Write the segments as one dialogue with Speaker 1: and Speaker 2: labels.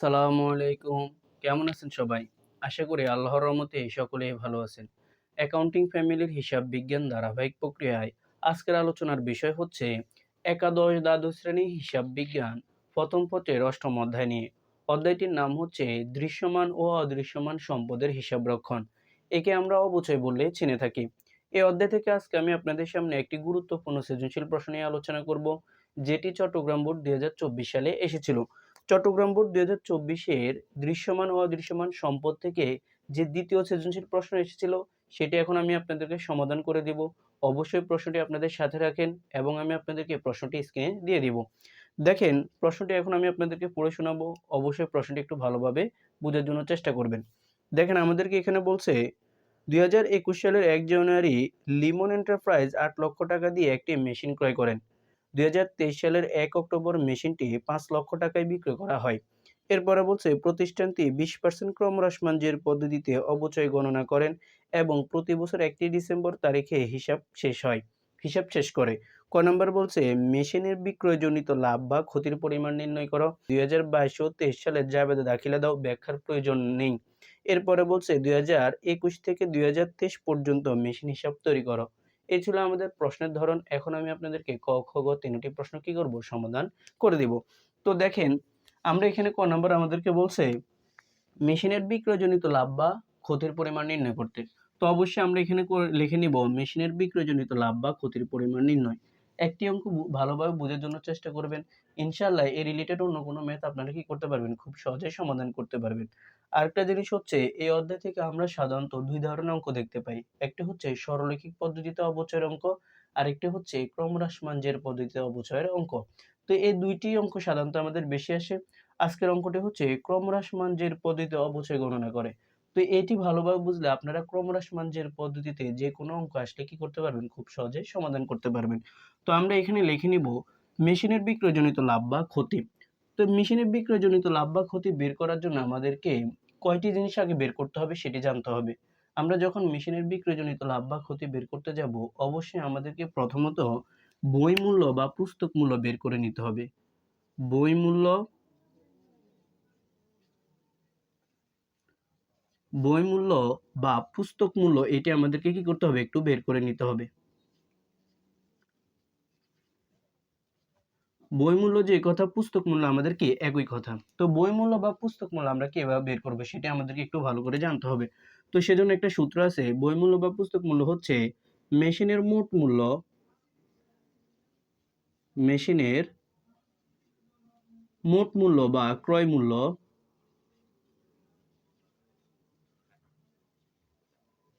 Speaker 1: আসসালামু আলাইকুম। কেমন আছেন সবাই? আশা করি আল্লাহর রহমতে সকলেই ভালো আছেন। অ্যাকাউন্টিং ফ্যামিলির হিসাব বিজ্ঞান ধারাবাহিক প্রক্রিয়ায় আজকের আলোচনার বিষয় হচ্ছে একাদশ দ্বাদশ শ্রেণি হিসাব বিজ্ঞান, প্রথম পত্রের অষ্টম অধ্যায় নিয়ে। অধ্যায়টির নাম হচ্ছে দৃশ্যমান ও অদৃশ্যমান সম্পদের হিসাব রক্ষণ। একে আমরা অবচয় বললে চিনে থাকি। এই অধ্যায় থেকে আজকে আমি আপনাদের সামনে একটি গুরুত্বপূর্ণ সৃজনশীল প্রশ্ন নিয়ে আলোচনা করব, যেটি চট্টগ্রাম বোর্ড দুই হাজার চব্বিশ সালে এসেছিল। চট্টগ্রাম বোর্ড দুই হাজার চব্বিশের দৃশ্যমান ও অদৃশ্যমান সম্পদ থেকে যে দ্বিতীয় সৃজনশীল প্রশ্ন এসেছিল, সেটি এখন আমি আপনাদেরকে সমাধান করে দিব। অবশ্যই প্রশ্নটি আপনাদের সাথে রাখেন এবং আমি আপনাদেরকে প্রশ্নটি স্ক্রিনে দিয়ে দিব। দেখেন, প্রশ্নটি এখন আমি আপনাদেরকে পড়ে শোনাবো। অবশ্যই প্রশ্নটি একটু ভালোভাবে বোঝার জন্য চেষ্টা করবেন। দেখেন, আমাদেরকে এখানে বলছে, দুই হাজার একুশ সালের এক জানুয়ারি লিমন এন্টারপ্রাইজ আট লক্ষ টাকা দিয়ে একটি মেশিন ক্রয় করেন। দুই হাজার তেইশ সালের এক অক্টোবর মেশিনটি পাঁচ লক্ষ টাকায় বিক্রয় করা হয়। এরপরে বলছে, প্রতিষ্ঠানটি বিশ পার্সেন্ট ক্রমহ্রাসমানজের পদ্ধতিতে অবচয় গণনা করেন এবং প্রতি বছর একটি ডিসেম্বর তারিখে হিসাব শেষ হয়, হিসাব শেষ করে। ক নম্বর বলছে, মেশিনের বিক্রয়জনিত লাভ বা ক্ষতির পরিমাণ নির্ণয় করো। দুই হাজার বাইশ ও তেইশ সালের জাবেদা দাখিলা দাও, ব্যাখ্যার প্রয়োজন নেই। এরপরে বলছে, দুই হাজার একুশ থেকে দুই হাজার তেইশ পর্যন্ত মেশিন হিসাব তৈরি করো। এই ছিল আমাদের প্রশ্নের ধরন। এখন আমি আপনাদেরকে ক, খ, গ তিনটি প্রশ্ন কি করব সমাধান করে দিব। তো দেখেন, আমরা এখানে ক নাম্বার আমাদেরকে বলছে, মেশিনের বিক্রয়জনিত লাভ বা ক্ষতির পরিমাণ নির্ণয় করতে। তো অবশ্যই আমরা এখানে লিখে নিব, মেশিনের বিক্রয়জনিত লাভ বা ক্ষতির পরিমাণ নির্ণয়। একটি অঙ্ক ভালোভাবে বোঝার জন্য চেষ্টা করবেন। ইনশাল্লাহ এই রিলেটেড অন্য কোনো ম্যাথ আপনারা কি করতে পারবেন? খুব সহজেই সমাধান করতে পারবেন। আরেকটা জিনিস হচ্ছে, এই অধ্যায় থেকে আমরা সাধারণত দুই ধরনের অঙ্ক দেখতে পাই। একটি হচ্ছে সরলরৈখিক পদ্ধতিতে অবচয়ের অঙ্ক, আরেকটি হচ্ছে ক্রমহ্রাসমানজের পদ্ধতিতে অবচয়ের অঙ্ক। তো এই দুইটি অঙ্ক সাধারণত আমাদের বেশি আসে। আজকের অঙ্কটি হচ্ছে ক্রমহ্রাসমানজের পদ্ধতিতে অবচয় গণনা করে। তো এটি ভালোভাবে বুঝলে আপনারা ক্রমহ্রাসমানজের পদ্ধতিতে যে কোনো অঙ্ক আসলে কি করতে পারবেন? খুব সহজে সমাধান করতে পারবেন। তো আমরা এখানে লিখে নিব, মেশিনের বিক্রয়জনিত লাভ বা ক্ষতি। তো মেশিনের বিক্রয়জনিত লাভ বা ক্ষতি বের করার জন্য আমাদেরকে কয়টি জিনিস আগে বের করতে হবে সেটি জানতে হবে। আমরা যখন মেশিনের বিক্রয়জনিত লাভ বা ক্ষতি বের করতে যাব, অবশ্যই আমাদেরকে প্রথমত বই মূল্য বা পুস্তক মূল্য বের করে নিতে হবে। বই মূল্য বই মূল্য বা পুস্তক মূল্য এটি আমাদেরকে কি করতে হবে? একটু বের করে নিতে হবে। বই মূল্য যে কথা, পুস্তক মূল্য আমাদের কি একই কথা। তো বই মূল্য বা পুস্তক মূল্য আমরা কীভাবে বের করব সেটা আমাদেরকে একটু ভালো করে জানতে হবে। তো সেজন্য একটা সূত্র আছে বই মূল্য বা পুস্তক মূল্য হচ্ছে মেশিনের মোট মূল্য, মেশিনের মোট মূল্য বা ক্রয় মূল্য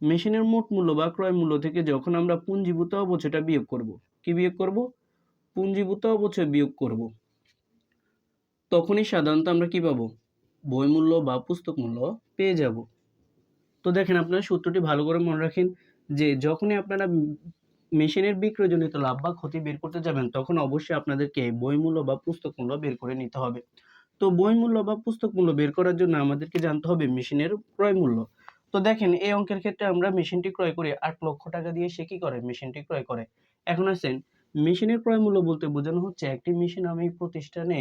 Speaker 1: মেশিনের মোট মূল্য বা ক্রয় মূল্য থেকে যখন আমরা পুঞ্জীভূত অবচয়টা বিয়োগ করব। কি বিয়োগ করব? পুঞ্জীভূত অবচয় বিয়োগ করব। তখনই সাধারণত আমরা কি পাবো? বই মূল্য বা পুস্তক মূল্য পেয়ে যাব। তো দেখেন আপনারা সূত্রটি ভালো করে মনে রাখেন যে যখনই আপনারা মেশিনের বিক্রয়জনিত লাভ বা ক্ষতি বের করতে যাবেন, তখন অবশ্যই আপনাদেরকে বই মূল্য বা পুস্তক মূল্য বের করে নিতে হবে। তো বই মূল্য বা পুস্তক মূল্য বের করার জন্য আমাদেরকে জানতে হবে মেশিনের ক্রয় মূল্য। তো দেখেন, এই অঙ্কের ক্ষেত্রে আমরা মেশিনটি ক্রয় করি আট লক্ষ টাকা দিয়ে সে কি করে? মেশিনটি ক্রয় করে। এখন আসেন মেশিনের ক্রয় মূল্য বলতে বোঝানো হচ্ছে, একটি মেশিন আমি প্রতিষ্ঠানে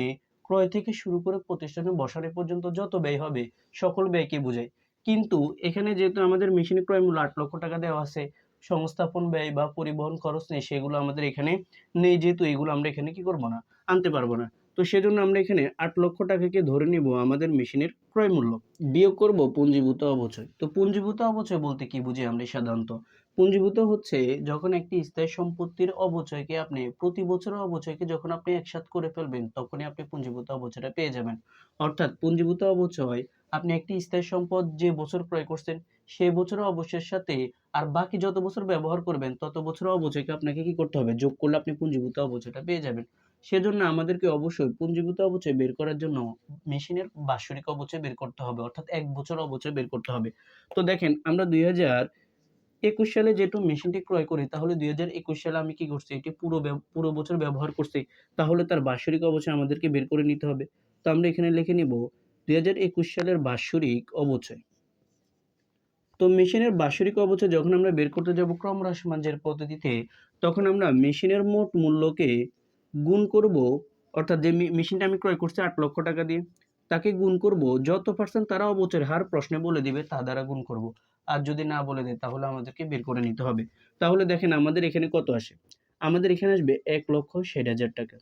Speaker 1: ক্রয় থেকে শুরু করে প্রতিষ্ঠানে বসানো পর্যন্ত যত ব্যয় হবে, সকল ব্যয়কে বোঝায়। কিন্তু এখানে যেহেতু আমাদের মেশিনের ক্রয় মূল্য আট লক্ষ টাকা দেওয়া আছে, সংস্থাপন ব্যয় বা পরিবহন খরচ নেই, সেগুলো আমাদের এখানে নেই, যেহেতু এগুলো আমরা এখানে কি করব না, আনতে পারব না। তো সেজন্য আমরা এখানে আট লক্ষ টাকাকে ধরে নিব আমাদের মেশিনের ক্রয় মূল্য। বিয়োগ করব পুঞ্জীভূত অবচয়। তো পুঞ্জীভূত অবচয় বলতে কি বুঝি আমরা সাধারণত? পুঞ্জীভূত হচ্ছে যখন একটি স্থায়ী সম্পত্তির অবচয়কে আপনি, প্রতি বছরের অবচয়কে যখন আপনি একসাথ করে ফেলবেন, তখনই আপনি পুঞ্জীভূত অবচয়টা পেয়ে যাবেন। অর্থাৎ পুঞ্জীভূত অবচয়, আপনি একটি স্থায়ী সম্পদ যে বছর ক্রয় করছেন সেই বছরের অবচয়ের সাথে আর বাকি যত বছর ব্যবহার করবেন, তত বছরের অবচয়কে আপনাকে কি করতে হবে? যোগ করলে আপনি পুঞ্জীভূত অবচয়টা পেয়ে যাবেন। সেজন্য আমাদেরকে অবশ্যই পুঞ্জীভূত অবচয় বের করার জন্য মেশিনের বাৎসরিক অবচয় বের করতে হবে, অর্থাৎ এক বছর অবচয় বের করতে হবে। তো দেখেন, আমরা দুই হাজার একুশ সালে যেহেতু মেশিনটি ক্রয় করি, তাহলে দুই হাজার একুশ সালে আমি কি করছি? এটি পুরো পুরো বছর ব্যবহার করছি। তাহলে তার বাৎসরিক অবচয় আমাদেরকে বের করে নিতে হবে। তো আমরা এখানে লিখে নিব দুই হাজার একুশ সালের বাৎসরিক অবচয়। তো মেশিনের বাৎসরিক অবচয় যখন আমরা বের করতে যাব ক্রম ক্রমহ্রাসমানজের পদ্ধতিতে, তখন আমরা মেশিনের মোট মূল্যকে গুণ করব। অর্থাৎ যে মেশিনটা আমি ক্রয় করছি আট লক্ষ টাকা দিয়ে তাকে গুণ করব, যত পার্সেন্ট তারা অবচয়ের হার প্রশ্নে বলে দিবে, তা দ্বারা গুণ করব। আর যদি না বলে দেয়, তাহলে আমাদেরকে বের করে নিতে হবে। তাহলে দেখেন আমাদের এখানে কত আসে? আমাদের এখানে আসবে এক লক্ষ ষাট হাজার টাকা।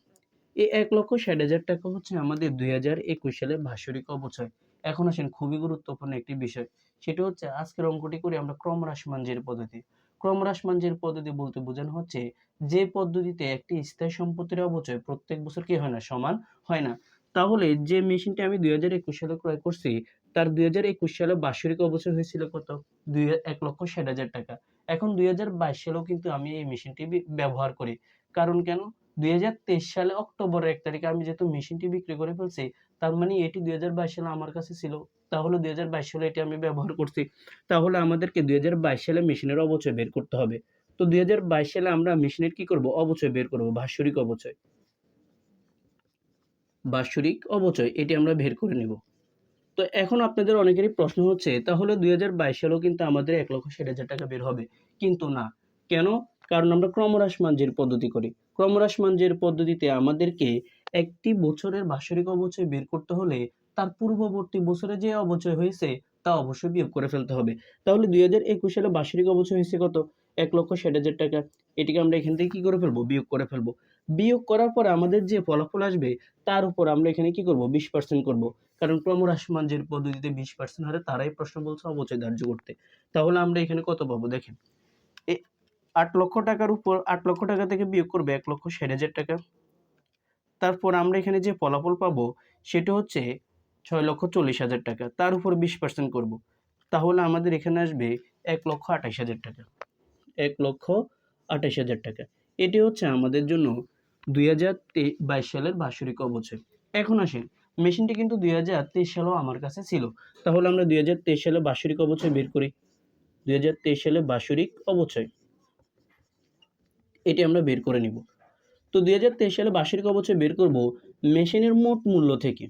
Speaker 1: এই এক লক্ষ ষাট হাজার টাকা হচ্ছে আমাদের দুই হাজার একুশ সালের বাৎসরিক অবচয়। এখন আসেন, খুবই গুরুত্বপূর্ণ একটি বিষয়। সেটা হচ্ছে, আজকের অঙ্কটি করি আমরা ক্রমহ্রাসমানজের পদ্ধতি। ক্রমহ্রাসমানজের পদ্ধতি বলতে বোঝানো হচ্ছে, যে পদ্ধতিতে একটি স্থায়ী সম্পত্তির অবচয় প্রত্যেক বছর কি হয় না? সমান হয় না। তাহলে যে মেশিনটি আমি দুই হাজার একুশ সালে ক্রয় করছি, তার দুই হাজার একুশ সালে বাৎসরিক অবচয় হয়েছিল কত? দুই এক লক্ষ ষাট হাজার টাকা। এখন দুই হাজার বাইশ সালেও কিন্তু আমি এই মেশিনটি ব্যবহার করি। কারণ কেন? দুই হাজার তেইশ সালে অক্টোবরের এক তারিখে আমি যেহেতু মেশিনটি বিক্রি করে ফেলছি, তার মানে এটি দুই হাজার বাইশ সালে আমার কাছে ছিল। তাহলে দুই হাজার বাইশ সালে এটি আমি ব্যবহার করছি। তাহলে আমাদেরকে দুই হাজার বাইশ সালে মেশিনের অবচয় বের করতে হবে। তো দুই হাজার বাইশ সালে আমরা মেশিনের কি করব? অবচয় বের করব, বাৎসরিক অবচয়। বাৎসরিক অবচয় এটি আমরা বের করে নেব। তো এখন আপনাদের অনেকেরই প্রশ্ন হচ্ছে, তাহলে দুই হাজার বাইশ সালেও কিন্তু আমাদের এক লক্ষ ষাট হাজার টাকা বের হবে? কিন্তু না। কেন? কারণ আমরা ক্রমহ্রাস মানজের পদ্ধতি করি। ক্রমহ্রাস মানজের পদ্ধতিতে আমাদেরকে একটি বছরের বাৎসরিক অবচয় বের করতে হলে তার পূর্ববর্তী বছরে যে অবচয় হয়েছে, তা অবশ্যই বিয়োগ করে ফেলতে হবে। তাহলে দুই হাজার একুশ সালে বাৎসরিক অবচয় হয়েছে কত? এক লক্ষ ষাট হাজার টাকা। এটিকে আমরা এখান থেকে কি করে ফেলব? বিয়োগ করে ফেলব। বিয়োগ করার পরে আমাদের যে ফলাফল আসবে, তার উপর আমরা এখানে কি করব? বিশ পার্সেন্ট করব। কারণ ক্রমহ্রাসমান যে পদ্ধতিতে বিশ পার্সেন্ট হারে, তারাই প্রশ্ন বলছে অবচয় ধার্য করতে। তাহলে আমরা এখানে কত পাবো? দেখেন আট লক্ষ টাকার উপর, আট লক্ষ টাকা থেকে বিয়োগ করবে এক লক্ষ ষাট হাজার টাকা। তারপর আমরা এখানে যে ফলাফল পাবো, সেটা হচ্ছে ছয় লক্ষ চল্লিশ হাজার টাকা। তার উপর বিশ পার্সেন্ট করব। তাহলে আমাদের এখানে আসবে এক লক্ষ আঠাশ হাজার টাকা। এক লক্ষ আঠাশ হাজার টাকা। এটি হচ্ছে আমাদের জন্য দুই হাজার বাইশ সালের বাৎসরিক অবচয়। এখন আসেন মেশিনটি কিন্তু দুই হাজার তেইশ সালেও আমার কাছে ছিল। তাহলে আমরা দুই হাজার তেইশ সালে বাৎসরিক অবচয় বের করি। দুই হাজার তেইশ সালে বাৎসরিক অবচয়, এটি আমরা বের করে নিব। তো দুই হাজার তেইশ সালে বার্ষিক অবচয় বের করব মেশিনের মোট মূল্য থেকে।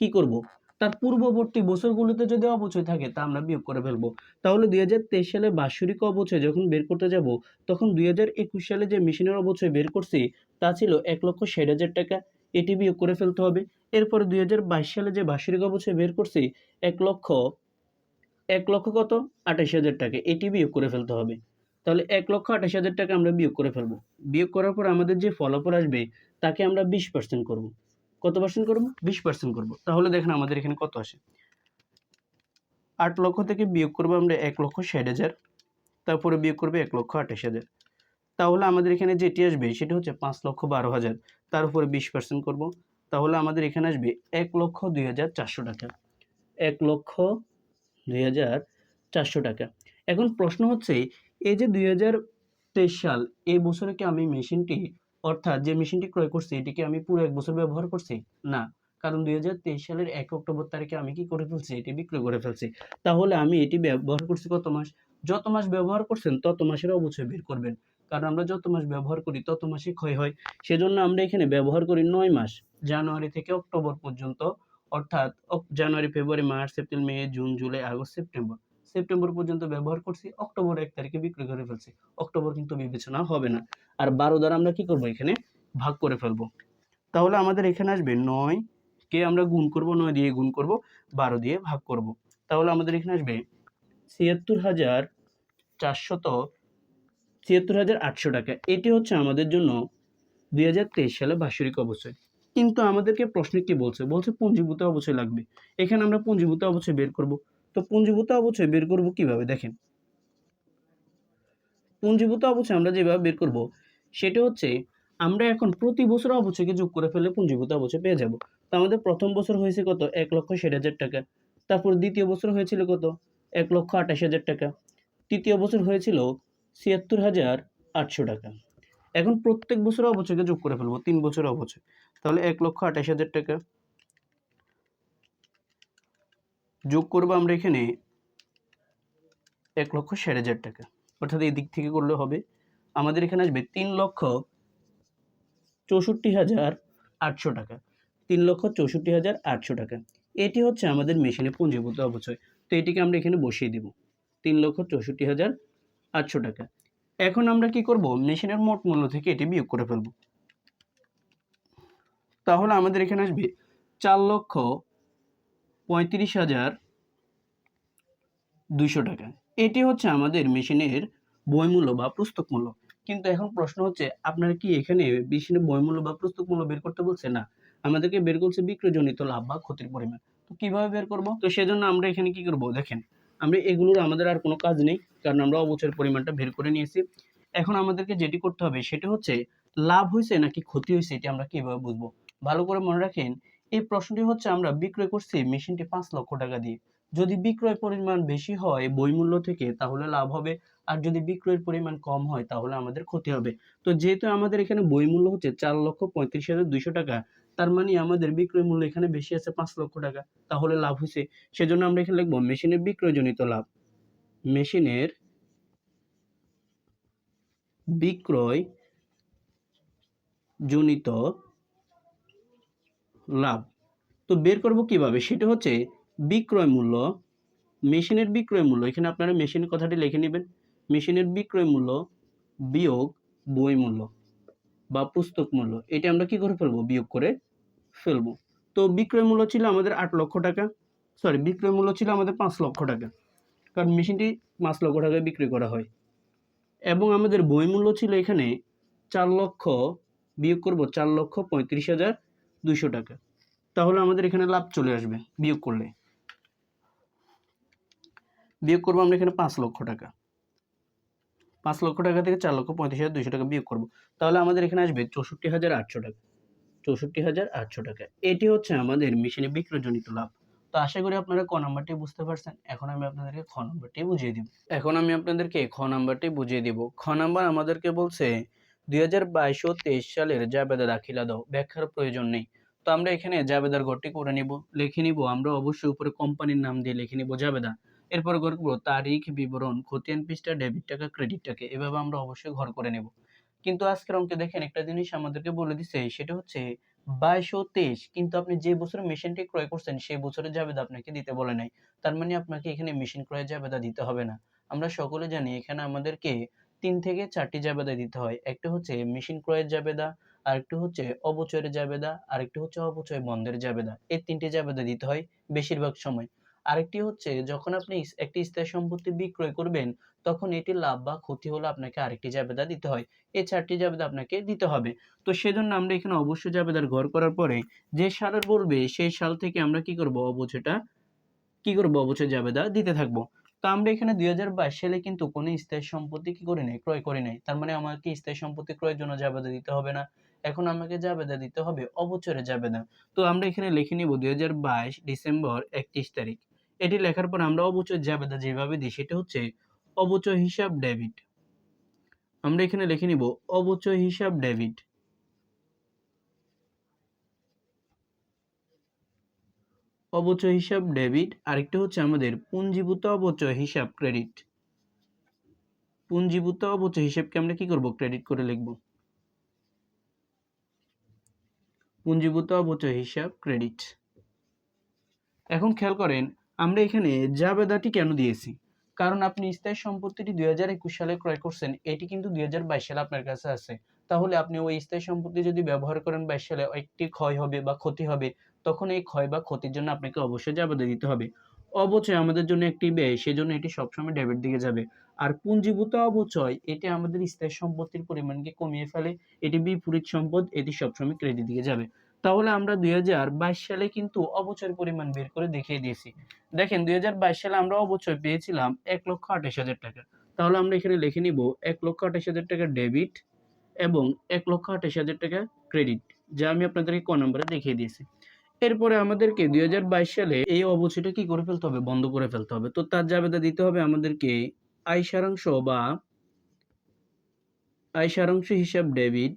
Speaker 1: কি করব? তার পূর্ববর্তী বছরগুলোতে যদি অবচয় থাকে, তা আমরা বিয়োগ করে ফেলব। তাহলে দুই হাজার তেইশ সালে বাৎসরিক অবচয় যখন বের করতে যাব, তখন দুই হাজার একুশ সালে যে মেশিনের অবচয় বের করছি, তা ছিল এক লক্ষ ষাট হাজার টাকা। এটি বিয়োগ করে ফেলতে হবে। এরপরে দুই হাজার বাইশ সালে যে বাৎসরিক অবচয় বের করছি, এক লক্ষ এক লক্ষ কত? আঠাশ হাজার টাকা। এটি বিয়োগ করে ফেলতে হবে। তাহলে এক লক্ষ আঠাশ হাজার টাকা আমরা বিয়োগ করে ফেলব। বিয়োগ করার পর আমাদের যে ফলাফল আসবে, তাকে আমরা বিশ পার্সেন্ট করব। কত পার্সেন্ট করব? বিশ পার্সেন্ট করব। তাহলে দেখেন আমাদের এখানে কত আসে? আট লক্ষ থেকে বিয়োগ করব আমরা এক লক্ষ ষাট হাজার। তারপরে বিয়োগ করবে এক লক্ষ আঠাশ হাজার। তাহলে আমাদের এখানে যেটি আসবে, সেটা হচ্ছে পাঁচ লক্ষ বারো হাজার। তার উপরে বিশ পার্সেন্ট করব। তাহলে আমাদের এখানে আসবে এক লক্ষ দুই হাজার চারশো টাকা। এক লক্ষ দুই হাজার চারশো টাকা। এখন প্রশ্ন হচ্ছে, এই যে দুই হাজার তেইশ সাল, এই বছরে কি আমি মেশিনটি অর্থাৎ যে মেশিনটি ক্রয় করছি, এটিকে আমি পুরো এক বছর ব্যবহার করছি? না। কারণ দুই হাজার তেইশ সালের এক অক্টোবর তারিখে আমি কি করে ফেলছি? এটি বিক্রয় করে ফেলছি। তাহলে আমি এটি ব্যবহার করছি কত মাস? যত মাস ব্যবহার করছেন, তত মাসের অবচয় বের করবেন। কারণ আমরা যত মাস ব্যবহার করি, তত মাসে ক্ষয় হয়। সেজন্য আমরা এখানে ব্যবহার করি নয় মাস। জানুয়ারি থেকে অক্টোবর পর্যন্ত, অর্থাৎ January, February, March, April, May, June, July, August, September. September পর্যন্ত ব্যবহার করছি, অক্টোবর এক তারিখে বিক্রি করে ফেলছি। অক্টোবর কিন্তু বিবেচনা হবে না। আর বারো দ্বারা আমরা কি করব এখানে? ভাগ করে ফেলব। তাহলে আমাদের এখানে আসবে নয় কে আমরা গুণ করব? নয় দিয়ে গুণ করব, বারো দিয়ে ভাগ করব। তাহলে আমাদের এখানে আসবে ছিয়াত্তর হাজার চারশত ছিয়াত্তর হাজার আটশো টাকা। এটি হচ্ছে আমাদের জন্য দুই হাজার তেইশ সালে বাৎসরিক অবচয়। কিন্তু আমাদেরকে প্রশ্নে কি বলছে? বলছে পুঞ্জীভূত অবচয় লাগবে। এখানে আমরা পুঞ্জীভূত অবচয় বের করব। তো পুঞ্জীভূত অবচয় বের করব কীভাবে? দেখেন। পুঞ্জীভূত অবচয় আমরা যেভাবে বের করব, সেটা হচ্ছে আমরা এখন প্রতি বছর অবচয়কে যোগ করে ফেলে পুঞ্জীভূত অবচয় পেয়ে যাব। তো আমাদের প্রথম বছর হয়েছে কত? এক লক্ষ ষাট হাজার টাকা। তারপর দ্বিতীয় বছর হয়েছিল কত? এক লক্ষ আঠাশ হাজার টাকা। তৃতীয় বছর হয়েছিল ছিয়াত্তর হাজার আটশো টাকা। এখন প্রত্যেক বছর অবচয়কে যোগ করে ফেলব, তিন বছর অবচয়। তাহলে এক লক্ষ আঠাশ হাজার টাকা। যোগ করব আমরা এখানে এক লক্ষ ষাট হাজার টাকা। অর্থাৎ এই দিক থেকে করলে হবে, আমাদের এখানে আসবে তিন লক্ষ চৌষট্টি হাজার আটশো টাকা। তিন লক্ষ চৌষট্টি হাজার আটশো টাকা। এটি হচ্ছে আমাদের মেশিনে পুঞ্জীভূত অবচয়। তো এটিকে আমরা এখানে বসিয়ে দিব, তিন লক্ষ চৌষট্টি হাজার আটশো টাকা। এখন আমরা কি করব? মেশিনের মোট মূল্য থেকে এটি বিয়োগ করে ফেলব। তাহলে আমাদের এখানে আসবে চার লক্ষ পঁয়ত্রিশ হাজার দুইশো টাকা। এটি হচ্ছে আমাদের মেশিনের বই মূল্য বা পুস্তক মূল্য কিন্তু এখন প্রশ্ন হচ্ছে, আপনারা কি এখানে মেশিনের বই মূল্য বা পুস্তক মূল্য বের করতে বলছে না, আমাদেরকে বের করছে বিক্রয়জনিত লাভ বা ক্ষতির পরিমাণ। তো কীভাবে বের করব? তো সেজন্য আমরা এখানে কি করব? দেখেন, আমরা এগুলোর আমাদের আর কোনো কাজ নেই, কারণ আমরা অবচয়ের পরিমাণটা বের করে নিয়েছি। এখন আমাদেরকে যেটি করতে হবে, সেটা হচ্ছে, লাভ হয়েছে নাকি ক্ষতি হয়েছে এটি আমরা কীভাবে বুঝব? ভালো করে মনে রাখেন এই প্রশ্নটি হচ্ছে, আমরা বিক্রয় করছি মেশিনটি পাঁচ লক্ষ টাকা দিয়ে। যদি বিক্রয় পরিমাণ বেশি হয় বই মূল্য থেকে, তাহলে লাভ হবে। আর যদি বিক্রয়ের পরিমাণ কম হয়, তাহলে আমাদের ক্ষতি হবে। তো যেহেতু আমাদের এখানে বই মূল্য হচ্ছে চার লক্ষ পঁয়ত্রিশ হাজার দুইশো টাকা, তার মানে আমাদের বিক্রয় মূল্য এখানে বেশি আছে পাঁচ লক্ষ টাকা, তাহলে লাভ হয়েছে। সেজন্য আমরা এখানে লিখব, মেশিনের বিক্রয়জনিত লাভ। মেশিনের বিক্রয় জনিত লাভ। তো বের করব কীভাবে? সেটা হচ্ছে বিক্রয় মূল্য। মেশিনের বিক্রয় মূল্য। এখানে আপনারা মেশিনের কথাটি লিখে নেবেন। মেশিনের বিক্রয় মূল্য বিয়োগ বই মূল্য বা পুস্তক মূল্য। এটা আমরা কি করে ফেলব? বিয়োগ করে ফেলব। তো বিক্রয় মূল্য ছিল আমাদের আট লক্ষ টাকা। সরি বিক্রয় মূল্য ছিল আমাদের পাঁচ লক্ষ টাকা। কারণ মেশিনটি পাঁচ লক্ষ টাকায় বিক্রি করা হয়। এবং আমাদের বই মূল্য ছিল এখানে চার লক্ষ, বিয়োগ করব চার লক্ষ পঁয়ত্রিশ হাজার দুইশো টাকা। তাহলে আমাদের এখানে লাভ চলে আসবে বিয়োগ করলে। বিয়োগ করব আমরা এখানে পাঁচ লক্ষ টাকা। পাঁচ লক্ষ টাকা থেকে চার লক্ষ পঁয়ত্রিশ হাজার দুইশো টাকা বিয়োগ করব। তাহলে আমাদের এখানে আসবে চৌষট্টি হাজার আটশো টাকা। চৌষট্টি হাজার আটশো টাকা। এটি হচ্ছে আমাদের মেশিনে বিক্রয়জনিত লাভ। তো আশা করি আপনারা ক নাম্বারটি বুঝতে পারছেন। এখন আমি আপনাদেরকে খ নাম্বারটি বুঝিয়ে দিব। এখন আমি আপনাদেরকে খ নাম্বারটি বুঝিয়ে দিব। খ নাম্বার আমাদেরকে বলছে দুই হাজার সালের জাবেদা ব্যাখ্যার প্রয়োজন নেই। তো আমরা এখানে জাবেদার ঘরটি করে নিব। লিখে নিব, আমরা অবশ্যই উপরে কোম্পানির নাম দিয়ে লিখে নিব জাবেদা। এরপর তারিখ, বিবরণ, খতিয়ান ডেবিট টাকা ক্রেডিট টাকা, এভাবে আমরা অবশ্যই ঘর করে নেব। কিন্তু আজকের অঙ্কে দেখেন, একটা জিনিস আমাদেরকে বলে দিছে, সেটা হচ্ছে বাইশ ও তেইশ, কিন্তু আপনি যে বছরে মেশিনটি ক্রয় করছেন, সেই বছরের জাবেদা আপনাকে দিতে বলে নাই। তার মানে আপনাকে এখানে মেশিন ক্রয়ের জাবেদা দিতে হবে না। আমরা সকলে জানি, এখানে আমাদেরকে তিন থেকে চারটি জাবেদা দিতে হয়। একটা হচ্ছে মেশিন ক্রয়ের জাবেদা, আরেকটি হচ্ছে অবচয়ের জাবেদা, আরেকটি হচ্ছে অবচয় বন্ধের জাবেদা। এই তিনটি জাবেদা দিতে হয় বেশিরভাগ সময়। আরেকটি হচ্ছে, যখন আপনি একটি স্থায়ী সম্পত্তি বিক্রয় করবেন, তখন এটি লাভ বা ক্ষতি হলে আপনাকে আরেকটি জাবেদা দিতে হয়। এই চারটি জাবেদা আপনাকে দিতে হবে। তো সেজন্য আমরা এখানে অবশ্যই জাবেদার ঘর করার পরে যে সালের বলবে, সেই সাল থেকে আমরা কি করব? অবচয়টা, কি করব? অবচয় জাবেদা দিতে থাকব। তো আমরা এখানে দুই হাজার বাইশ সালে কিন্তু কোনো স্থায়ী সম্পত্তি কি করি নাই? ক্রয় করি নাই। তার মানে আমাকে স্থায়ী সম্পত্তি ক্রয়ের জন্য জাবেদা দিতে হবে না, এখন আমাকে জাবেদা দিতে হবে অবচয়ের জাবেদা তো আমরা এখানে লিখে নিব দুই হাজার বাইশ ডিসেম্বর একত্রিশ তারিখ। এটি লেখার পর আমরা অবচয় জাবেদা যেভাবে দিই, সেটা হচ্ছে অবচয় হিসাব ডেবিট। আমরা এখানে লিখে নিব অবচয় হিসাব ডেবিট। অবচয় হিসাব ডেবিট, আরেকটা হচ্ছে আমাদের পুঞ্জীভূত অবচয় হিসাব ক্রেডিট। পুঞ্জীভূত অবচয় হিসাবকে আমরা কি করব? ক্রেডিট করে লিখব। পুঞ্জীভূত অবচয় হিসাব ক্রেডিট। এখন খেয়াল করেন, আমরা এখানে জাবেদাটি কেন দিয়েছি? কারণ আপনি স্থায়ী সম্পত্তিটি দুই হাজার একুশ সালে ক্রয় করছেন, এটি কিন্তু দুই হাজার বাইশ সালে আপনার কাছে আছে। তাহলে আপনি ওই স্থায়ী সম্পত্তি যদি ব্যবহার করেন বাইশ সালে একটি ক্ষয় হবে বা ক্ষতি হবে, তখন এই ক্ষয় বা ক্ষতির জন্য আপনাকে অবশ্যই জাবেদা দিতে হবে। অবচয় আমাদের জন্য একটি ব্যয়, সেজন্য এটি সবসময় ডেবিট দিকে যাবে। আর পুঞ্জীভূত অবচয়, এটি আমাদের স্থায়ী সম্পত্তির পরিমাণকে কমিয়ে ফেলে, এটি বিপরীত সম্পদ, এটি সবসময় ক্রেডিট দিকে যাবে। তাহলে আমরা দুই হাজার বাইশ সালে কিন্তু অবচয়ের পরিমাণ বের করে দেখিয়ে দিয়েছি। দেখেন, দুই হাজার বাইশ সালে আমরা অবচয় পেয়েছিলাম এক লক্ষ আঠাশ হাজার টাকা। তাহলে আমরা এখানে লিখে নিব, এক লক্ষ আঠাশ হাজার টাকা ডেবিট এবং এক লক্ষ আঠাশ হাজার টাকা ক্রেডিট যা আমি আপনাদেরকে ক নম্বরে দেখিয়ে দিয়েছি। এরপরে আমাদেরকে দু হাজার বাইশ সালে এই অবচয়টা কি করে ফেলতে হবে? বন্ধ করে ফেলতে হবে। তো তার জাবেদা দিতে হবে আমাদেরকে আয় সারাংশ বা আয় সারাংশ হিসাব ডেবিট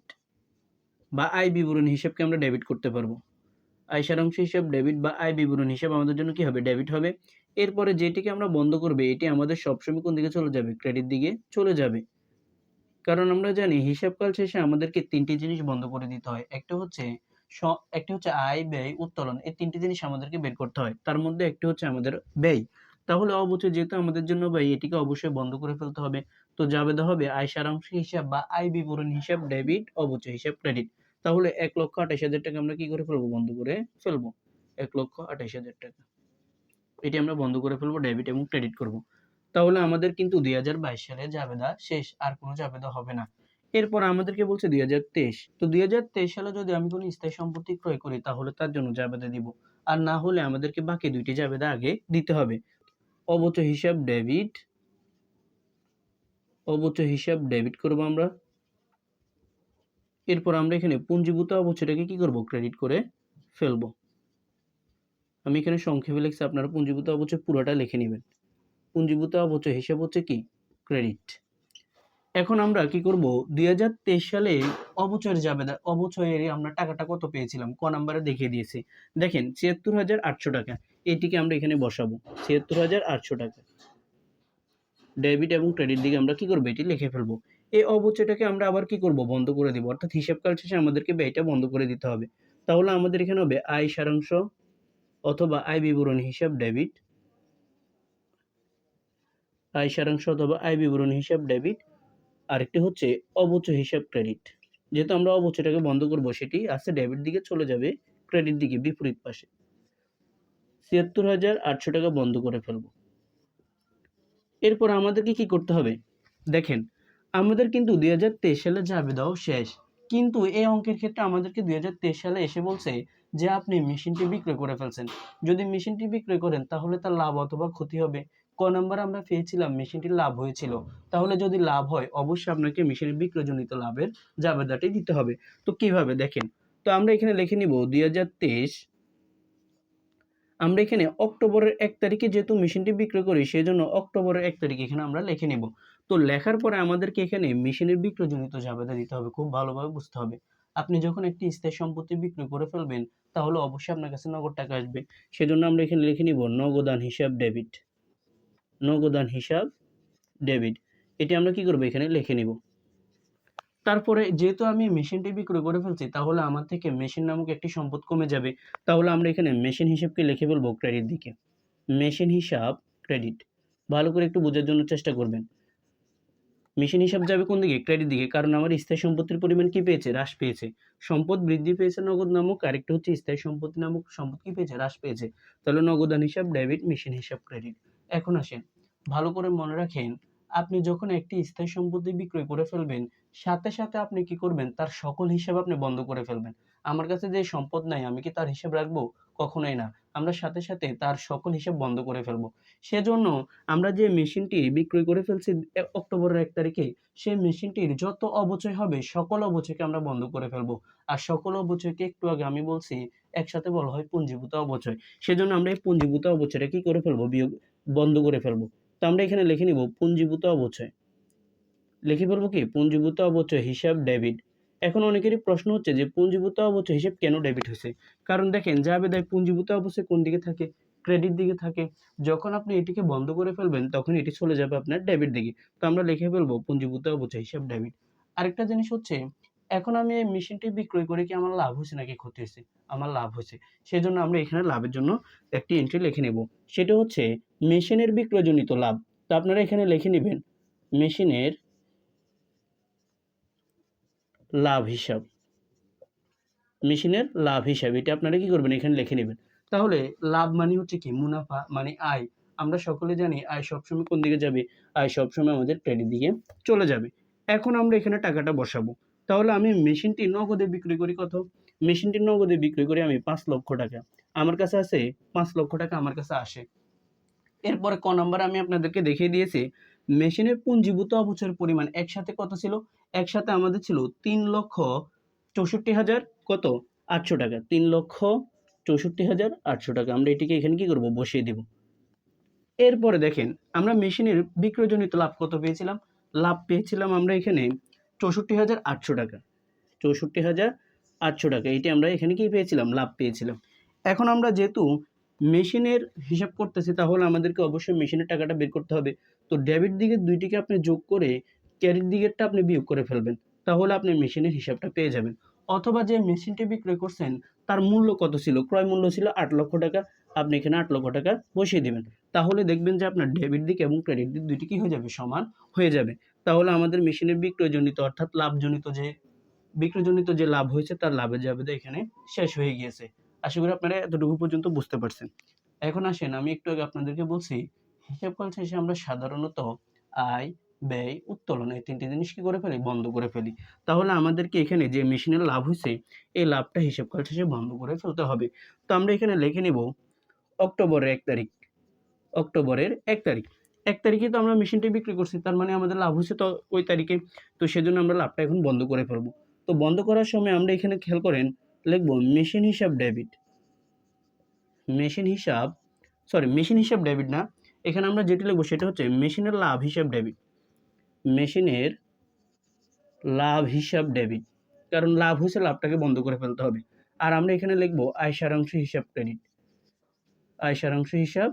Speaker 1: বা আয় বিবরণ হিসাবকে আমরা ডেবিট করতে পারব। আয় সারাংশ হিসাব ডেবিট বা আয় বিবরণ হিসাব আমাদের জন্য কি হবে? ডেবিট হবে। এরপরে যেটিকে আমরা বন্ধ করবে, এটি আমাদের সবসময় কোন দিকে চলে যাবে? ক্রেডিট দিকে চলে যাবে। কারণ আমরা জানি হিসাবকাল শেষে আমাদেরকে তিনটি জিনিস বন্ধ করে দিতে হয়। একটা হচ্ছে একটি হচ্ছে আয়, ব্যয়, উত্তোলন। এই তিনটি জিনিস আমাদেরকে বের করতে হয়। তার মধ্যে একটি হচ্ছে আমাদের ব্যয়। তাহলে অবশ্যই যেহেতু আমাদের জন্য ব্যয়, এটিকে অবশ্যই বন্ধ করে ফেলতে হবে। তো জাবেদা হবে আয় সারাংশ হিসাব বা আয় বিবরণ হিসাব ডেবিট অবচয় হিসাব ক্রেডিট তাহলে এক লক্ষ আঠাশ হাজার টাকা আমরা কি করে ফেলব? বন্ধ করে ফেলব। এক লক্ষ আঠাশ হাজার টাকা। এটি আমরা বন্ধ করে ফেলব ডেবিট এবং ক্রেডিট করব। তাহলে আমাদের কিন্তু দুই হাজার বাইশ সালে জাবেদা শেষ, আর কোনো জাবেদা হবে না। এরপর আমাদেরকে বলছে দুই হাজার তেইশ। তো দুই হাজার তেইশ সালে যদি আমি কোনো স্থায়ী সম্পত্তি ক্রয় করি, তাহলে তার জন্য জাবেদা দিব। আর না হলে আমাদেরকে বাকি দুইটি জাবেদা আগে দিতে হবে। অবচয় হিসাব ডেবিট অবচ হিসাব ডেবিট করব আমরা। এরপর আমরা এখানে পুঞ্জীভূত অবচয়টাকে কি করব? ক্রেডিট করে ফেলব। আমি এখানে সংক্ষেপে লিখছি, আপনারা পুঞ্জীভূত অবচয় পুরোটা লিখে নেবেন। পুঞ্জীভূত অবচয় হিসাব হচ্ছে কি? ক্রেডিট। এখন আমরা কি করব? দুই হাজার তেইশ সালে অবচয়ের জাবেদা অবচয়ের আমরা টাকাটা কত পেয়েছিলাম? ক নাম্বারে দেখিয়ে দিয়েছি। দেখেন, ছিয়াত্তর হাজার আটশো টাকা। এটিকে আমরা এখানে বসাবো। ছিয়াত্তর হাজার আটশো টাকা। ডেবিট এবং ক্রেডিট দিকে আমরা কি করব? এটি লিখে ফেলব। এই অবচয়টাকে আমরা আবার কি করব? বন্ধ করে দিব। অর্থাৎ হিসাব কাল শেষে আমাদেরকে ব্যয়টা বন্ধ করে দিতে হবে। তাহলে আমাদের এখানে হবে আয় সারাংশ অথবা আয় বিবরণী হিসাব ডেবিট। আয় সারাংশ অথবা আয় বিবরণী হিসাব ডেবিট। আরেকটি হচ্ছে অবচয় হিসাব ক্রেডিট। যেহেতু আমরা অবচয়টাকে বন্ধ করব, সেটি আছে ডেবিট দিকে চলে যাবে, ক্রেডিট দিকে বিপরীত পাশে। ছিয়াত্তর হাজার আটশো টাকা বন্ধ করে ফেলব। এরপর আমাদেরকে কি করতে হবে? দেখেন, আমাদের কিন্তু দুই হাজার তেইশ সালে জাবেদাও শেষ, কিন্তু এই অঙ্কের ক্ষেত্রে আমাদেরকে দুই হাজার তেইশ সালে এসে বলছে যে আপনি মেশিনটি বিক্রয় করে ফেলছেন। যদি মেশিনটি বিক্রয় করেন, তাহলে তার লাভ অথবা ক্ষতি হবে। ক নাম্বার আমরা পেয়েছিলাম মেশিনটির লাভ হয়েছিল। তাহলে যদি লাভ হয়, অবশ্যই আপনাকে মেশিনের বিক্রয়জনিত লাভের জাবেদাটি দিতে হবে। তো কীভাবে? দেখেন, তো আমরা এখানে লিখে নিব, দুই হাজার তেইশ। আমরা এখানে অক্টোবরের এক তারিখে যেহেতু মেশিনটি বিক্রয় করি সেই জন্য অক্টোবরের এক তারিখে এখানে আমরা লিখে নিব। তো লেখার পরে আমাদেরকে এখানে মেশিনের বিক্রয়জনিত জাবেদা দিতে হবে, খুব ভালোভাবে বুঝতে হবে। আপনি যখন একটি স্থায়ী সম্পত্তি বিক্রি করে ফেলবেন, তাহলে অবশ্যই আপনার কাছে নগদ টাকা আসবে। সেজন্য আমরা এখানে লিখে নিব, নগদান হিসাব ডেবিট নগদান হিসাব, ডেবিট। এটি আমরা কি করব? এখানে লিখে নিব। তারপরে যেহেতু আমি মেশিনটি বিক্রয় করে ফেলছি, তাহলে আমার থেকে মেশিন নামক একটি সম্পদ কমে যাবে। তাহলে আমরা এখানে মেশিন হিসাবকে লিখে ফেলব ক্রেডিট দিকে। মেশিন হিসাব, ক্রেডিট। ভালো করে একটু বোঝার জন্য চেষ্টা করবেন। মেশিন হিসাব যাবে কোন দিকে? ক্রেডিট দিকে। কারণ আমার স্থায়ী সম্পত্তির পরিমাণ কি পেয়েছে? হ্রাস পেয়েছে। সম্পদ বৃদ্ধি পেয়েছে নগদ নামক। আরেকটা হচ্ছে স্থায়ী সম্পত্তি নামক। সম্পদ কি পেয়েছে? হ্রাস পেয়েছে। তাহলে নগদান হিসাব, ডেবিট, মেশিন হিসাব, ক্রেডিট। এখন আসেন। ভালো করে মনে রাখেন, আপনি যখন একটি স্থায়ী সম্পত্তি বিক্রয় করে ফেলবেন, সাথে সাথে আপনি কি করবেন? তার সকল হিসাব আপনি বন্ধ করে ফেলবেন। আমার কাছে যে সম্পদ নাই, আমি কি তার হিসাব রাখব? কখনোই না। আমরা সাথে সাথে তার সকল হিসাব বন্ধ করে ফেলব। সেজন্য আমরা যে মেশিনটি বিক্রয় করে ফেলছি অক্টোবরের এক তারিখে, সেই মেশিনটির যত অবচয় হবে, সকল অবচয়কে আমরা বন্ধ করে ফেলব। আর সকল অবচয়কে একটু আগে আমি বলছি, একসাথে বলা হয় পুঞ্জীভূত অবচয় সেজন্য আমরা এই পুঞ্জীভূত অবচয়টা কি করে ফেলব? বিয়োগ বন্ধ করে ফেলব। তো আমরা এখানে লিখে নিব, পুঞ্জীভূত অবচয়। লিখে ফেলব কি? পুঞ্জীভূত অবচয়, হিসাব, ডেবিট। এখন অনেকেরই প্রশ্ন হচ্ছে যে, পুঞ্জীভূত অবচয়, হিসেব কেন ডেবিট হয়েছে? কারণ দেখেন, যা জাবেদায় পুঞ্জীভূত অবচয় কোন দিকে থাকে? ক্রেডিট দিকে থাকে। যখন আপনি এটিকে বন্ধ করে ফেলবেন, তখন এটি চলে যাবে আপনার ডেবিট দিকে। তো আমরা লিখে ফেলব, পুঞ্জীভূত অবচয়, হিসাব, ডেবিট। আরেকটা জিনিস হচ্ছে এখন আমি এই মেশিনটি বিক্রয় করে কি আমার লাভ হয়েছে নাকি ক্ষতি হয়েছে? আমার লাভ হয়েছে। সেই জন্য আমরা এখানে লাভের জন্য একটি এন্ট্রি লিখে নেব। সেটা হচ্ছে মেশিনের বিক্রয়জনিত লাভ। তো আপনারা এখানে লিখে নেবেন মেশিনের লাভ হিসাব। মেশিনের লাভ হিসাব। এটা আপনারা কি করবেন? এখানে লিখে নেবেন। তাহলে লাভ মানে হচ্ছে কি? মুনাফা মানে আয়। আমরা সকলে জানি আয় সবসময় কোন দিকে যাবে? আয় সবসময় আমাদের ক্রেডিট দিকে চলে যাবে। এখন আমরা এখানে টাকাটা বসাবো। তাহলে আমি মেশিনটি নগদে বিক্রি করি কত? মেশিনটি নগদে বিক্রি করি আমি পাঁচ লক্ষ টাকা। আমার কাছে আছে পাঁচ লক্ষ টাকা, আমার কাছে আসে। এরপরে ক নম্বর আমি আপনাদেরকে দেখিয়ে দিয়েছি, মেশিনের পুঞ্জীভূত অবচয়ের পরিমাণ একসাথে কত ছিল? একসাথে আমাদের ছিল তিন লক্ষ চৌষট্টি হাজার কত? আটশো টাকা। তিন লক্ষ চৌষট্টি হাজার আটশো টাকা। আমরা এটিকে এখানে কি করব? বসিয়ে দিব। এরপরে দেখেন, আমরা মেশিনের বিক্রয়জনিত লাভ কত পেয়েছিলাম? লাভ পেয়েছিলাম আমরা এখানে চৌষট্টি হাজার আটশো টাকা। চৌষট্টি হাজার আটশো টাকা। এটি আমরা এখানে কি পেয়েছিলাম? লাভ পেয়েছিলাম। এখন আমরা যেহেতু মেশিনের হিসাব করতেছি, তাহলে আমাদেরকে অবশ্যই মেশিনের টাকাটা বের করতে হবে। তো ডেবিট দিকের দুইটিকে আপনি যোগ করে ক্রেডিট দিকেরটা আপনি বিয়োগ করে ফেলবেন। তাহলে আপনি মেশিনের হিসাবটা পেয়ে যাবেন। অথবা যে মেশিনটি বিক্রয় করছেন, তার মূল্য কত ছিল? ক্রয় মূল্য ছিল আট লক্ষ টাকা। আপনি এখানে আট লক্ষ টাকা বসিয়ে দেবেন। তাহলে দেখবেন যে আপনার ডেবিট দিক এবং ক্রেডিট দিক দুইটি কি হয়ে যাবে? সমান হয়ে যাবে। তাহলে আমাদের মেশিনের বিক্রয়জনিত অর্থাৎ লাভজনিত যে, বিক্রয়জনিত যে লাভ হয়েছে তার লাভের জাবেদা এখানে শেষ হয়ে গিয়েছে। আশা করি আপনারা এতটুকু পর্যন্ত বুঝতে পারছেন। এখন আসেন, আমি একটু আগে আপনাদেরকে বলছি হিসাবকাল শেষে আমরা সাধারণত আয়, ব্যয়, উত্তোলন এই তিনটি জিনিস কি করে ফেলি? বন্ধ করে ফেলি। তাহলে আমাদেরকে এখানে যে মেশিনের লাভ হয়েছে, এই লাভটা হিসাব হিসাবকাল শেষে বন্ধ করে ফেলতে হবে। তো আমরা এখানে লিখে নিব, অক্টোবরের এক তারিখ। অক্টোবরের এক তারিখ। এক তারিখে তো আমরা মেশিনটি বিক্রি করছি, তার মানে আমাদের লাভ হচ্ছে তো ওই তারিখে। তো সেজন্য আমরা লাভটা এখন বন্ধ করে ফেলব। তো বন্ধ করার সময় আমরা এখানে খেয়াল করেন, লিখব মেশিন হিসাব ডেবিট। মেশিন হিসাব সরি মেশিন হিসাব ডেবিট না, এখানে আমরা যেটি লিখব সেটা হচ্ছে মেশিনের লাভ হিসাব ডেবিট। মেশিনের লাভ হিসাব ডেবিট, কারণ লাভ হয়েছে, লাভটাকে বন্ধ করে ফেলতে হবে। আর আমরা এখানে লিখব আয় সারাংশ হিসাব ক্রেডিট। আয় সারাংশ হিসাব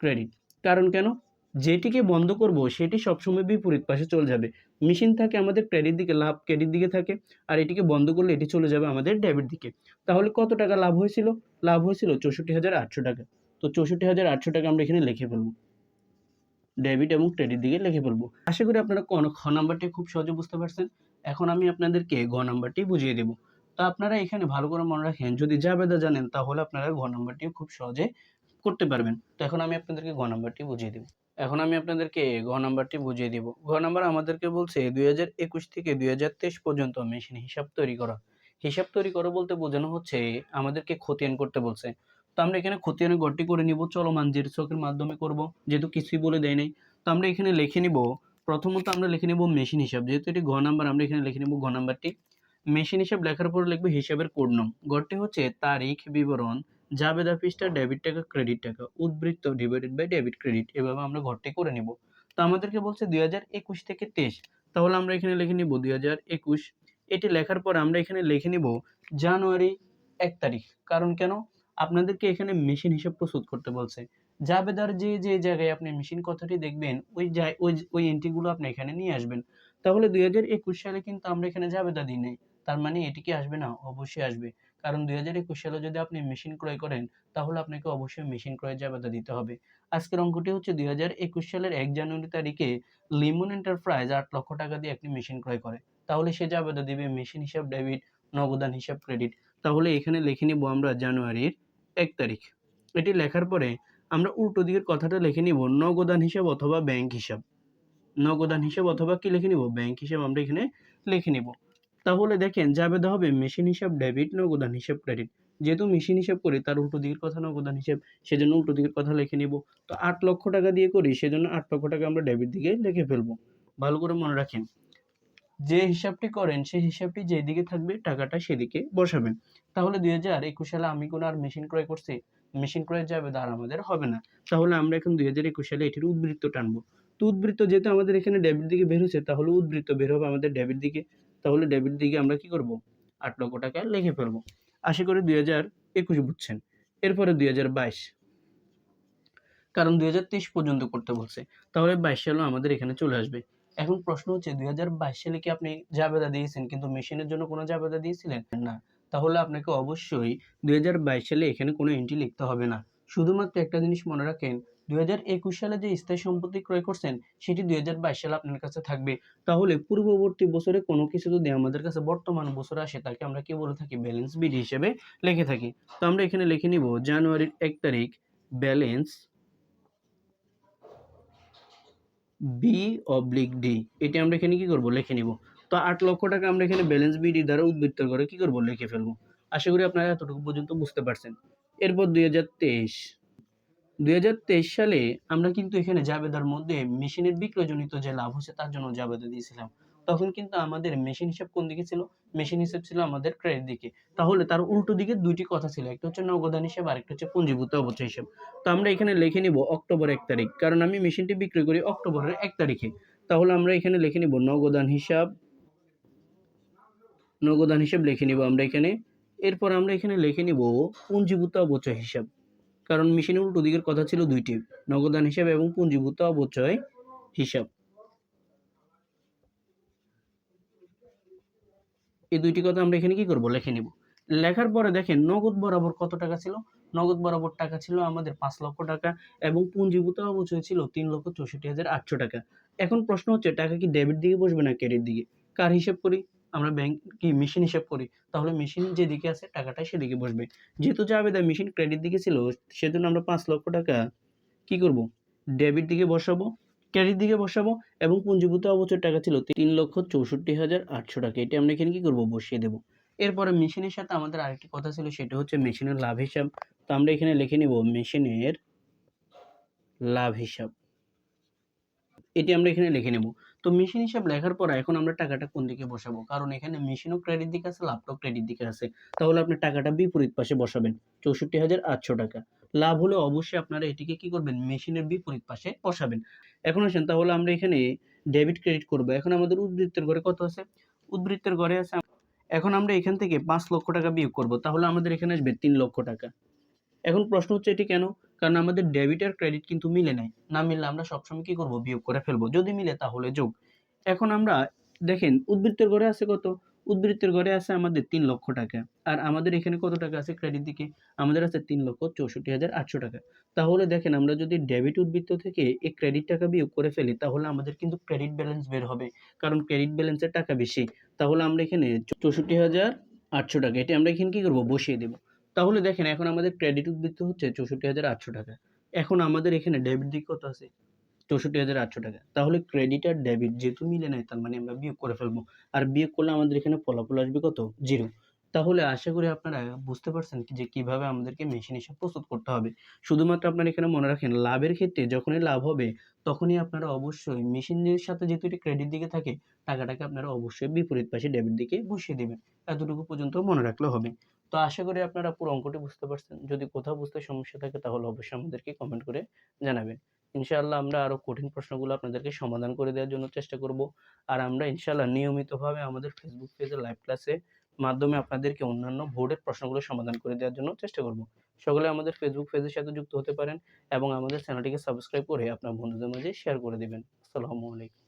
Speaker 1: ক্রেডিট। কারণ কেন? যেটিকে বন্ধ করব, সেটি সবসময় বিপরীত পাশে চলে যাবে। মেশিন থাকে আমাদের ক্রেডিট দিকে, লাভ ক্রেডিট দিকে থাকে, আর এটিকে বন্ধ করলে এটি চলে যাবে আমাদের ডেবিট দিকে। তাহলে কত টাকা লাভ হয়েছিল? লাভ হয়েছিল চৌষট্টি হাজার আটশো টাকা। তো চৌষট্টি হাজার আটশো টাকা আমরা এখানে লিখে ফেলব। ডেবিট এবং ক্রেডিট দিকে লিখে ফেলব। আশা করি আপনারা খ নাম্বারটি খুব সহজে বুঝতে পারছেন। এখন আমি আপনাদেরকে গ নাম্বারটি বুঝিয়ে দেবো। তো আপনারা এখানে ভালো করে মনে রাখেন, যদি জাবেদা জানেন, তাহলে আপনারা গ নাম্বারটিও খুব সহজে করতে পারবেন। তো এখন আমি আপনাদেরকে গ নাম্বারটি বুঝিয়ে দেবো। এখন আমি আপনাদেরকে ঘ নাম্বারটি বুঝিয়ে দিব। ঘ নাম্বার আমাদেরকে বলছে, দুই হাজার একুশ থেকে দুই হাজার তেইশ পর্যন্ত মেশিন হিসাব তৈরি করা। হিসাব তৈরি করো বলতে বোঝানো হচ্ছে, আমাদেরকে খতিয়ান করতে বলছে। তো আমরা এখানে খতিয়ানের গড়টি করে নিব, চলমান জের চকের মাধ্যমে করব, যেহেতু কিছুই বলে দেয় নাই। তো আমরা এখানে লিখে নিব, প্রথমত আমরা লিখে নিব মেশিন হিসাব। যেহেতু এটি ঘ নাম্বার, আমরা এখানে লিখে নিব ঘ নাম্বারটি। মেশিন হিসাব লেখার পর লিখব হিসাবের কোড নাম। গড়টি হচ্ছে তারিখ, বিবরণ জাবেদা পৃষ্ঠা ডেবিট টাকা ক্রেডিট টাকা, উদ্বৃত্ত ডিভাইডেড বাই ডেবিট ক্রেডিট এভাবে আমরা ঘরটি করে নিব। তো আমাদেরকে বলছে দুই হাজার একুশ থেকে তেইশ। তাহলে আমরা এখানে লিখে নিব দুই হাজার একুশ। এটি লেখার পর আমরা এখানে লিখে নিব জানুয়ারি এক তারিখ। কারণ কেন? আপনাদেরকে এখানে মেশিন হিসাব প্রস্তুত করতে বলছে। জাবেদার যে যে জায়গায় আপনি মেশিন কথাটি দেখবেন, ওই ওই ওই এন্ট্রিগুলো আপনি এখানে নিয়ে আসবেন। তাহলে দুই হাজার একুশ সালে কিন্তু আমরা এখানে জাবেদা দিই নাই, তার মানে এটি কি আসবে না? অবশ্যই আসবে। কারণ দুই হাজার একুশ সালে যদি আপনি মেশিন ক্রয় করেন, তাহলে আপনাকে অবশ্যই মেশিন ক্রয়ের জাবেদা দিতে হবে। আজকের অঙ্কটি হচ্ছে দুই হাজার একুশ সালের এক জানুয়ারি তারিখে লিমন এন্টারপ্রাইজ আট লক্ষ টাকা দিয়ে একটি মেশিন ক্রয় করে। তাহলে সে জাবেদা দিবে মেশিন হিসাব ডেবিট নগদান হিসাব ক্রেডিট তাহলে এখানে লিখে নিব আমরা জানুয়ারির এক তারিখ। এটি লেখার পরে আমরা উল্টো দিকের কথাটা লিখে নিব, নগদান হিসাব অথবা ব্যাংক হিসাব। নগদান হিসাব অথবা কি লিখে নিব? ব্যাংক হিসাব আমরা এখানে লিখে নিব। তাহলে দেখেন জাবেদা হবে মেশিন হিসাব ডেবিট নগদান হিসাব ক্রেডিট যেহেতু মেশিন হিসাব করি, তার উল্টো দিকের কথা নগদান হিসাব, সেজন্য উল্টো দিকের কথা লিখে নিব। তো আট লক্ষ টাকা দিয়ে করি, সেজন্য আট লক্ষ টাকা আমরা ডেবিট দিকে লিখে ফেলব। ভালো করে মনে রাখেন, যে হিসাবটি করেন, সেই হিসাবটি যেদিকে থাকবে, টাকাটা সেদিকে বসাবেন। তাহলে দুই হাজার একুশ সালে আমি কোনো আর মেশিন ক্রয় করছি? মেশিন ক্রয় যাবে আর আমাদের হবে না। তাহলে আমরা এখন দুই হাজার একুশ সালে এটির উদ্বৃত্ত টানবো। তো উদ্বৃত্ত যেহেতু আমাদের এখানে ডেবিট দিকে বের হচ্ছে, তাহলে উদ্বৃত্ত বের হবে আমাদের ডেবিট দিকে। তাহলে ডেবিট দিকে আমরা কি করব? আট লক্ষ টাকা লিখে ফেলব। আশা করি দুই হাজার একুশ বুঝছেন। এরপরে দুই হাজার বাইশ। কারণ দুই হাজার তেইশ পর্যন্ত করতে বলছে। তাহলে বাইশ সালও আমাদের এখানে চলে আসবে। এখন প্রশ্ন হচ্ছে, দুই হাজার বাইশ সালে কি আপনি জাবেদা দিয়েছেন? কিন্তু মেশিনের জন্য কোনো জাবেদা দিয়েছিলেন? না। তাহলে আপনাকে অবশ্যই দুই হাজার বাইশ সালে এখানে কোনো এন্ট্রি লিখতে হবে না। শুধুমাত্র একটা জিনিস মনে রাখেন দুই হাজার একুশ সালে যে স্থায়ী সম্পত্তি ক্রয় করছেন, সেটি দুই হাজার বাইশ সালে আপনার কাছে থাকবে। তাহলে পূর্ববর্তী বছরে কোনো কিছু যদি আমাদের কাছে বর্তমান বছরে আসে, তাকে আমরা কি বলে থাকি? ব্যালেন্স বিডি হিসেবে লিখে থাকি। তো আমরা এখানে লিখে নিব, জানুয়ারির এক তারিখ ব্যালেন্স বি অবলিক ডি এটি আমরা এখানে কি করব? লিখে নিব। তো আট লক্ষ টাকা আমরা এখানে ব্যালেন্স বিডি দ্বারা উদ্বৃত্ত করে কি করব? লিখে ফেলব। আশা করি আপনারা এতটুকু পর্যন্ত বুঝতে পারছেন। এরপর দুই হাজার তেইশ। দুই হাজার তেইশ সালে আমরা কিন্তু এখানে জাবেদার মধ্যে মেশিনের বিক্রয়জনিত যে লাভ হচ্ছে তার জন্য জাবেদা দিয়েছিলাম। তখন কিন্তু আমাদের মেশিন হিসাব কোন দিকে ছিল? মেশিন হিসাব ছিল আমাদের ক্রেডিট দিকে। তাহলে তার উল্টো দিকে দুইটি কথা ছিল, একটা হচ্ছে নগদান হিসাব আর একটা হচ্ছে পুঞ্জীভূত অবচয় হিসাব। তো আমরা এখানে লিখে নিব অক্টোবর এক তারিখ, কারণ আমি মেশিনটি বিক্রি করি অক্টোবরের এক তারিখে। তাহলে আমরা এখানে লিখে নিব নগদান হিসাব নগদান হিসাব লিখে নিব আমরা এখানে। এরপর আমরা এখানে লিখে নিব পুঞ্জীভূত অবচয় হিসাব। কারণ মেশিনের উল্টো দিকের কথা ছিল দুইটি, নগদান হিসাব এবং পুঞ্জীভূত অবচয় হিসাব। এই দুইটি কথা আমরা এখানে কি করব? লিখে নিব। লেখার পরে দেখেন, নগদ বরাবর কত টাকা ছিল? নগদ বরাবর টাকা ছিল আমাদের পাঁচ লক্ষ টাকা এবং পুঞ্জীভূত অবচয় ছিল তিন লক্ষ চৌষট্টি হাজার আটশো টাকা। এখন প্রশ্ন হচ্ছে, টাকা কি ডেবিট দিকে বসবে না ক্রেডিট দিকে? কার হিসাব করি? আমরা ব্যাংক কি মেশিন হিসাব করি, তাহলে মেশিন যেদিকে আছে টাকাটা সেদিকে বসবে। যেহেতু জাবেদা মেশিন ক্রেডিট দিকে ছিল, সেজন্য আমরা পাঁচ লক্ষ টাকা কি করব? ডেবিট দিকে বসাবো ক্রেডিট দিকে বসাবো এবং পুঞ্জীভূত অবচয় টাকা ছিল তিন লক্ষ চৌষট্টি হাজার আটশো টাকা। এটা আমরা এখানে কি করব? বসিয়ে দেবো। এরপরে মেশিনের সাথে আমাদের আরেকটি কথা ছিল, সেটা হচ্ছে মেশিনের লাভ হিসাব। তো আমরা এখানে লিখে নিব মেশিনের লাভ হিসাব। এটি আমরা এখানে লিখে নেব। তো মেশিন হিসাব লেখার পর এখন আমরা টাকাটা কোন দিকে বসাবো? কারণ এখানে মেশিনও ক্রেডিট দিকে আছে লাভটাও ক্রেডিট দিকে আছে। তাহলে আপনি টাকাটা বিপরীত পাশে বসাবেন, চৌষট্টি হাজার আটশো টাকা। লাভ হলে অবশ্যই আপনারা এটিকে কি করবেন? মেশিনের বিপরীত পাশে বসাবেন। এখন আসেন, তাহলে আমরা এখানে ডেবিট ক্রেডিট করব। এখন আমাদের উদ্বৃত্তের ঘরে কত আছে? উদ্বৃত্তের ঘরে আছে এখন আমরা এখান থেকে পাঁচ লক্ষ টাকা বিয়োগ করব। তাহলে আমাদের এখানে আসবে তিন লক্ষ টাকা। এখন প্রশ্ন হচ্ছে এটি কেন? কারণ আমাদের ডেবিট আর ক্রেডিট কিন্তু মিলে নাই। না মিললে আমরা সবসময় কি করব? বিয়োগ করে ফেলব। যদি মিলে তাহলে যোগ। এখন আমরা দেখেন, উদ্বৃত্তের ঘরে আছে কত? উদ্বৃত্তের ঘরে আছে আমাদের তিন লক্ষ টাকা। আর আমাদের এখানে কত টাকা আছে ক্রেডিট দিকে? আমাদের আছে তিন লক্ষ চৌষট্টি হাজার আটশো টাকা। তাহলে দেখেন, আমরা যদি ডেবিট উদ্বৃত্ত থেকে এই ক্রেডিট টাকা বিয়োগ করে ফেলি, তাহলে আমাদের কিন্তু ক্রেডিট ব্যালেন্স বের হবে। কারণ ক্রেডিট ব্যালেন্সের টাকা বেশি। তাহলে আমরা এখানে চৌষট্টি হাজার আটশো টাকা, এটি আমরা এখানে কি করব? বসিয়ে দেবো। তাহলে দেখেন, এখন আমাদের ক্রেডিট উদ্বৃত্ত হচ্ছে চৌষট্টি হাজার আটশো টাকা। এখন আমাদের এখানে ডেবিট দিক কত আছে? চৌষট্টি হাজার আটশো টাকা। তাহলে ক্রেডিট আর ডেবিট যেহেতু মিলে নাই, তার মানে আমরা বিয়োগ করে ফেলব। আর বিয়োগ করলে আমাদের এখানে ফলাফল আসবে কত? জিরো তাহলে আশা করি আপনারা বুঝতে পারছেন যে কীভাবে আমাদেরকে মেশিন হিসাব প্রস্তুত করতে হবে। শুধুমাত্র আপনারা এখানে মনে রাখেন, লাভের ক্ষেত্রে যখনই লাভ হবে, তখনই আপনারা অবশ্যই মেশিনের সাথে যেহেতু এটি ক্রেডিট দিকে থাকে, টাকাটাকে আপনারা অবশ্যই বিপরীত পাশে ডেবিট দিকে বসিয়ে দেবেন। এতটুকু পর্যন্ত মনে রাখলে হবে। তো আশা করি আপনারা পুরো অঙ্কটি বুঝতে পারছেন। যদি কোথাও বুঝতে সমস্যা থাকে, তাহলে অবশ্যই আমাদেরকে কমেন্ট করে জানাবেন। ইনশাআল্লাহ আমরা আরও কঠিন প্রশ্নগুলো আপনাদেরকে সমাধান করে দেওয়ার জন্য চেষ্টা করব। আর আমরা ইনশাআল্লাহ নিয়মিতভাবে আমাদের ফেসবুক পেজে লাইভ ক্লাসে মাধ্যমে আপনাদেরকে অন্যান্য বোর্ডের প্রশ্নগুলো সমাধান করে দেওয়ার জন্য চেষ্টা করব। সকলে আমাদের ফেসবুক পেজের সাথে যুক্ত হতে পারেন এবং আমাদের চ্যানেলটিকে সাবস্ক্রাইব করে আপনার বন্ধুদের মাঝে শেয়ার করে দেবেন। আসসালামু আলাইকুম।